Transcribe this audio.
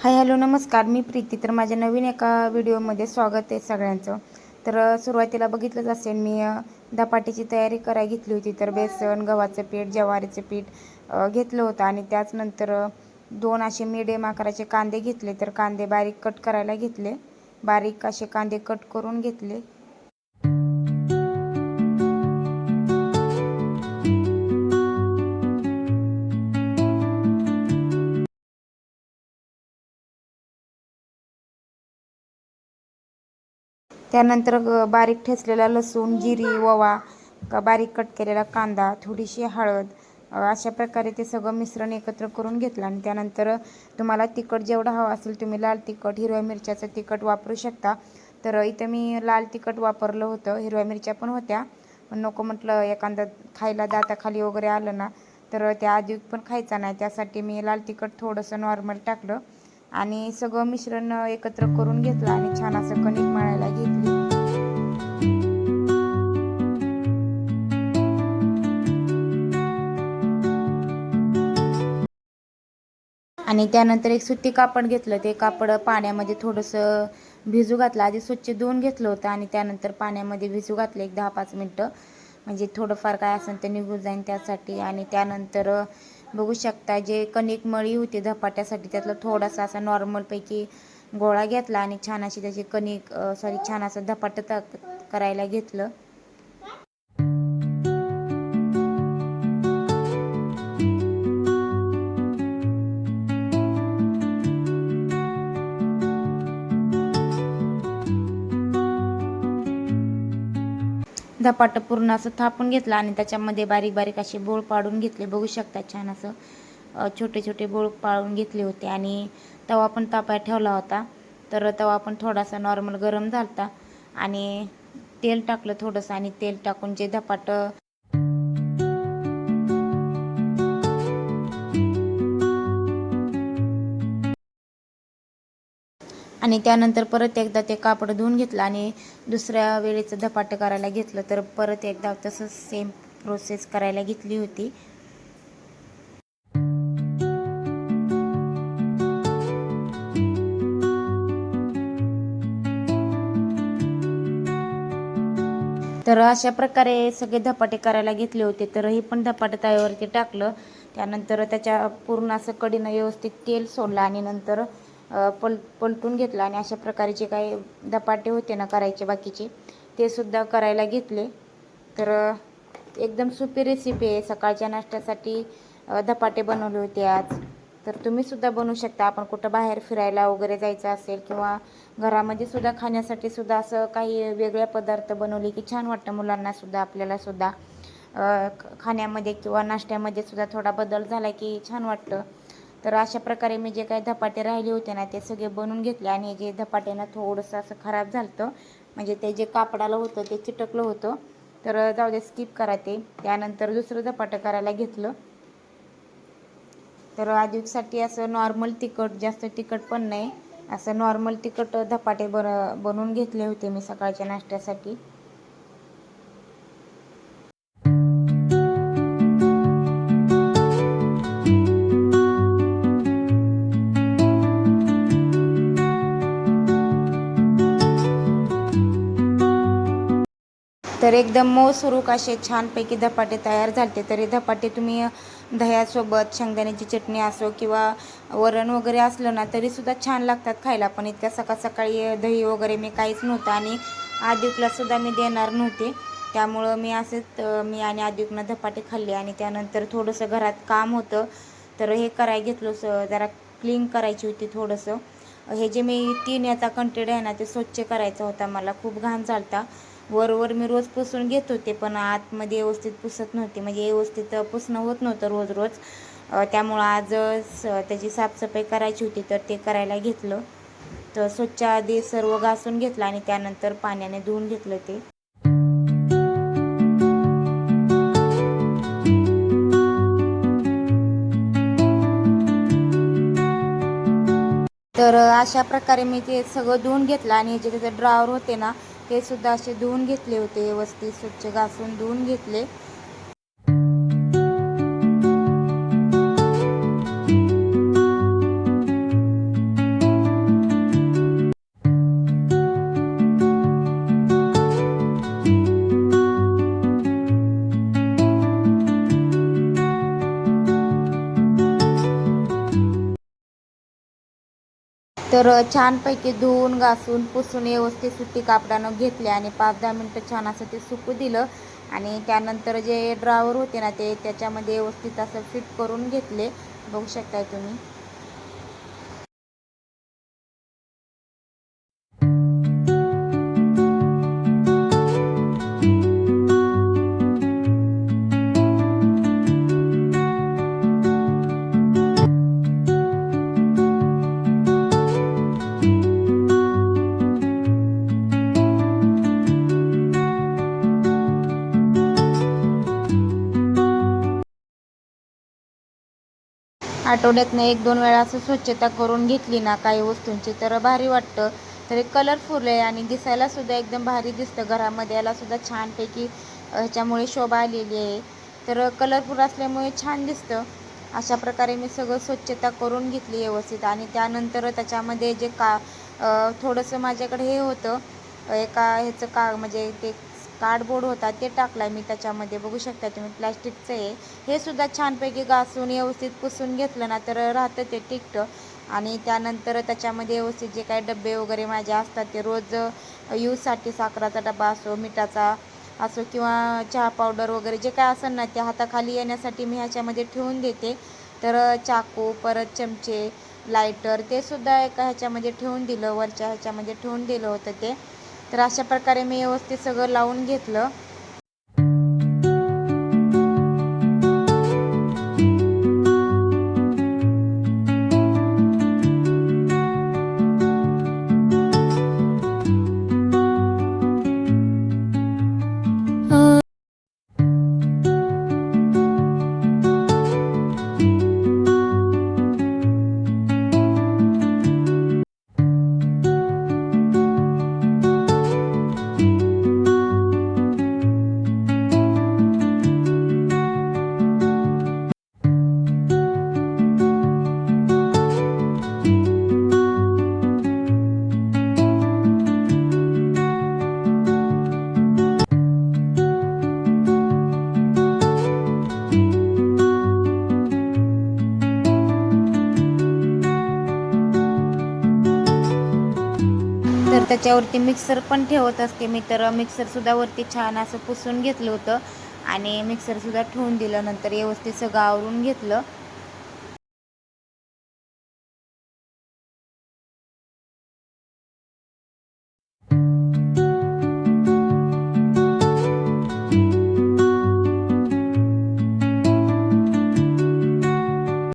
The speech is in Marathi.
हाय हॅलो नमस्कार. मी प्रीती. तर माझ्या नवीन एका व्हिडिओमध्ये स्वागत आहे सगळ्यांचं. तर सुरुवातीला बघितलंच असेल मी धपाटीची तयारी करायला घेतली होती. तर बेसन गव्हाचं पीठ ज्वारीचं पीठ घेतलं होतं. आणि त्याचनंतर दोन असे मिडियम आकाराचे कांदे घेतले. तर कांदे बारीक कट करायला घेतले. बारीक असे कांदे कट करून घेतले. त्यानंतर ग- बारीक ठेचलेला लसूण जिरी ओवा का बारीक कट केलेला कांदा थोडीशी हळद अशा प्रकारे ते सगळं मिश्रण एकत्र करून घेतलं आणि त्यानंतर तुम्हाला तिखट जेवढं हवं असेल तुम्ही लाल तिखट हिरव्या मिरच्याचं तिखट वापरू शकता. तर इथं मी लाल तिखट वापरलं होतं हिरव्या मिरच्या पण होत्या. पण नको म्हटलं एखादा खायला दाताखाली वगैरे आलं ना तर त्या आधी पण खायचा नाही. त्यासाठी मी लाल तिखट थोडंसं नॉर्मल टाकलं. आणि सगळं मिश्रण एकत्र करून घेतलं आणि छान असं कणिक मळायला घेतली. आणि त्यानंतर एक सुती कापड घेतलं. ते कापड पाण्यामध्ये थोडंसं भिजू घातलं. आधी स्वच्छ धुवून घेतलं होतं आणि त्यानंतर पाण्यामध्ये भिजू घातलं. एक दहा पाच मिनटं. म्हणजे थोडंफार काय असेल ते निघून जाईन त्यासाठी. आणि त्यानंतर बघू शकता जे कणिक मळी होती धपाट्यासाठी त्यातला थोडासा असा नॉर्मलपैकी गोळा घेतला आणि छान अशी त्याची कणिक सॉरी छान असं धपाटं करायला घेतलं. धपाटं पूर्ण असं थापून घेतलं आणि त्याच्यामध्ये बारीक बारीक असे बोळ पाडून घेतले. बघू शकता छान असं छोटे छोटे बोळ पाळून घेतले होते आणि तवा पण तापाय ठेवला होता. तर तवा पण थोडासा नॉर्मल गरम झालता आणि तेल टाकलं थोडंसं आणि तेल टाकून जे धपाटं आणि त्यानंतर परत एकदा ते कापड धुवून घेतलं आणि दुसऱ्या वेळेचं धपाटं करायला घेतलं तर परत एकदा तसंच सेम प्रोसेस करायला घेतली होती. तर अशा प्रकारे सगळे धपाटे करायला घेतले होते तर हे पण धपाटे तव्यावरती टाकलं. त्यानंतर त्याच्या पूर्ण असं कडीनं व्यवस्थित तेल सोडलं आणि नंतर पल पलटून घेतलं आणि अशा प्रकारे जे काही धपाटे होते ना करायचे बाकीचे ते सुद्धा करायला घेतले. तर एकदम सोपी रेसिपी आहे. सकाळच्या नाश्त्यासाठी धपाटे बनवले होते आज. तर तुम्ही सुद्धा बनवू शकता. आपण कुठं बाहेर फिरायला वगैरे जायचं असेल किंवा घरामध्ये सुद्धा खाण्यासाठी सुद्धा असं काही वेगळे पदार्थ बनवले की छान वाटतं मुलांना सुद्धा आपल्याला सुद्धा. ख- खाण्यामध्ये किंवा नाश्त्यामध्ये सुद्धा थोडा बदल झाला की छान वाटतं. तर अशा प्रकारे मी जे काही धपाटे राहिले होते ना ते सगळे बनवून घेतले आणि जे धपाट्यानं थोडंसं असं खराब झालं म्हणजे ते जे कापडाला होतं ते चिटकलं होतं. तर जाऊ दे स्किप करा ते. त्यानंतर दुसरं धपाटं करायला घेतलं. तर आदिवसाठी असं नॉर्मल तिखट जास्त तिखट पण नाही. असं नॉर्मल तिखट धपाटे बन बनवून घेतले होते मी सकाळच्या नाश्त्यासाठी. तर एकदम मऊ सुरूक असे छानपैकी धपाटे तयार झाले तरी धपाटे तुम्ही दह्यासोबत शेंगदाण्याची चटणी असो किंवा वरण वगैरे असलं ना तरीसुद्धा छान लागतात खायला. पण इतक्या सकाळ सकाळी दही वगैरे मी काहीच नव्हतं आणि आदिकलासुद्धा मी देणार नव्हते. त्यामुळं मी असेच मी आणि आदिकनं धपाटे खाल्ले आणि त्यानंतर थोडंसं घरात काम होतं. तर हे कराय घेतलं स- जरा क्लीन करायची होती थोडंसं. हे जे मी तीन याचा कंटेड आहे ना ते स्वच्छ करायचा होता. मला खूप घाण चालता वरवर मी रोज पुसून घेत होते पण आतमध्ये व्यवस्थित पुसत नव्हते. म्हणजे व्यवस्थित पुसणं होत नव्हतं रोज रोज. त्यामुळं आज स- त्याची साफसफाई करायची होती तर ते करायला घेतलं. तर स्वच्छ आधी सर्व घासून घेतलं आणि त्यानंतर पाण्याने धुवून घेतलं ते. तर अशा प्रकारे मी ते सगळं धुवून घेतलं आणि जे त्याचे ड्रावर होते ना ते सुद्धा असे धुवून घेतले होते. व्यवस्थित स्वच्छ घासून धुवून घेतले. तर छानपैकी धुवून घासून पुसून व्यवस्थित सुट्टी कापडानं घेतले आणि पाच दहा मिनटं छान असं ते सुकू दिलं. आणि त्यानंतर जे ड्रावर होते ना ते त्याच्यामध्ये व्यवस्थित असं फिट करून घेतले. बघू शकताय तुम्ही. आठवड्यातनं एक दोन वेळा असं स्वच्छता करून घेतली ना काही वस्तूंची तर भारी वाटतं. तर कलरफुल आहे आणि दिसायला सुद्धा एकदम भारी दिसतं. घरामध्ये याला सुद्धा छानपैकी ह्याच्यामुळे शोभा आलेली आहे. तर कलरफुल असल्यामुळे छान दिसतं. अशा प्रकारे मी सगळं स्वच्छता करून घेतली व्यवस्थित आणि त्यानंतर त्याच्यामध्ये जे का थोडंसं माझ्याकडे हे होतं एका ह्याचं का म्हणजे ते कार्डबोर्ड होता ते टाकला मी त्याच्यामध्ये. बघू शकता तुम्ही प्लॅस्टिकचं आहे. हे सुद्धा छानपैकी घासून व्यवस्थित पुसून घेतलं ना तर राहतं ते टिकटं. आणि त्यानंतर त्याच्यामध्ये व्यवस्थित जे काही डबे वगैरे माझे असतात ते रोज यूजसाठी साखराचा डबा असो मिठाचा असो किंवा चहा पावडर वगैरे जे काय असेल ना ते हाताखाली येण्यासाठी मी ह्याच्यामध्ये ठेवून देते. तर चाकू परत चमचे लायटर ते सुद्धा एका ह्याच्यामध्ये ठेवून दिलं वरच्या ह्याच्यामध्ये ठेवून दिलं होतं ते. तर अशा प्रकारे मी व्यवस्थित सगळं लावून घेतलं. Oh त्याच्यावरती मिक्सर पण ठेवत असते मी. तर मिक्सरसुद्धा वरती छान असं पुसून घेतलं होतं. आणि मिक्सरसुद्धा ठेवून दिलं नंतर व्यवस्थित सगळं आवरून घेतलं.